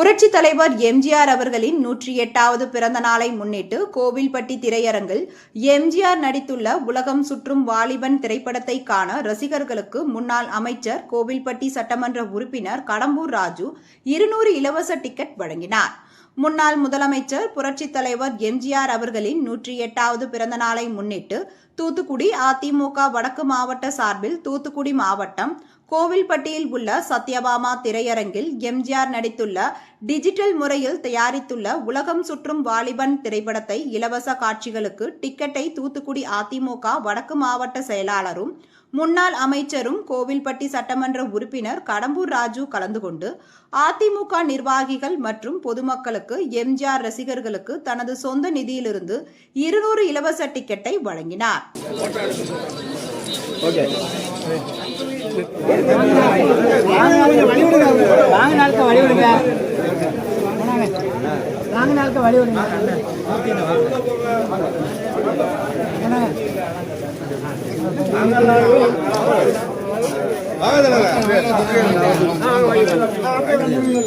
புரட்சி தலைவர் எம்ஜிஆர் அவர்களின் நூற்றி எட்டாவது பிறந்த நாளை முன்னிட்டு கோவில்பட்டி திரையரங்கில் எம்ஜிஆர் நடித்துள்ள உலகம் சுற்றும் வாலிபன் திரைப்படத்தை காண ரசிகர்களுக்கு முன்னாள் அமைச்சர் கோவில்பட்டி சட்டமன்ற உறுப்பினர் கடம்பூர் ராஜு இருநூறு இலவச டிக்கெட் வழங்கினார். முன்னாள் முதலமைச்சர் புரட்சித் தலைவர் எம்ஜிஆர் அவர்களின் நூற்றி எட்டாவது பிறந்த நாளை முன்னிட்டு தூத்துக்குடி அதிமுக வடக்கு மாவட்ட சார்பில் தூத்துக்குடி மாவட்டம் கோவில்பட்டியில் உள்ள சத்யபாமா திரையரங்கில் எம்ஜிஆர் நடித்துள்ள டிஜிட்டல் முறையில் தயாரித்துள்ள உலகம் சுற்றும் வாலிபன் திரைப்படத்தை இலவச காட்சிகளுக்கு டிக்கெட்டை தூத்துக்குடி அதிமுக வடக்கு மாவட்ட செயலாளரும் முன்னாள் அமைச்சரும் கோவில்பட்டி சட்டமன்ற உறுப்பினர் கடம்பூர் ராஜு கலந்து கொண்டு அதிமுக நிர்வாகிகள் மற்றும் பொதுமக்களுக்கு எம்ஜிஆர் ரசிகர்களுக்கு தனது சொந்த நிதியிலிருந்து இருநூறு இலவச டிக்கெட்டை வழங்கினார். வாங்க நாளுக்கு வழி விடுங்க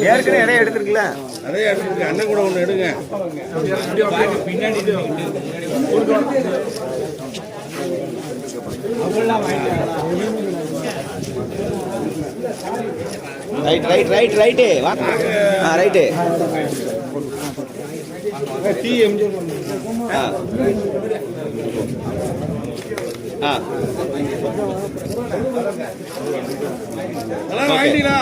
ஏற்கனவே இடம் எடுத்துருக்குல்ல அதே இடத்துக்கு அண்ணன் கூட ஒன்று எடுங்க. ரைட் ரைட் ரைட் ரைட்டு வா. ஆ ரைட்டு டீ எம்ஜி ஆ. வாங்கிட்டீங்களா?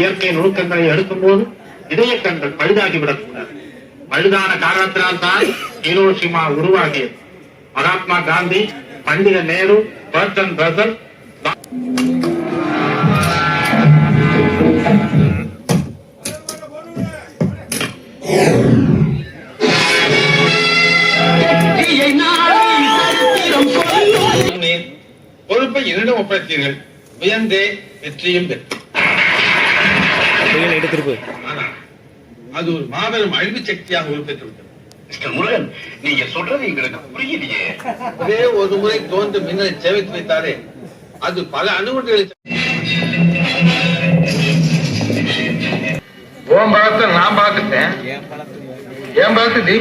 இயற்கை நுணுக்கங்களை எடுக்கும்போது இதய கண்கள் பழுதாகிவிடக்கூடாது பழுதான காரணத்தினால் தான் ஹீரோஷிமா உருவாகியது. மகாத்மா காந்தி பண்டித நேரு பர்டன் ரசல் பொறுப்பை என்னிடம் ஒப்படைத்தீர்கள். உயர்ந்தே வெற்றியும் பெற்றேன். எடுத்து திருப்பு ஆனால் அது ஒரு மாபெரும் அழிவு சக்தியாக உருப்பெற்று விட்டது. மிஸ்டர் முருகன் நீங்க சொல்றது எங்களுக்கு புரியலையே ஒரே ஒரு முறை தோன்று மின்னலை சேமித்து வைத்தாலே அது பல அணுகுண்டுகளை ஓம் நான் பார்த்துட்டேன். என் பலத்தை நீ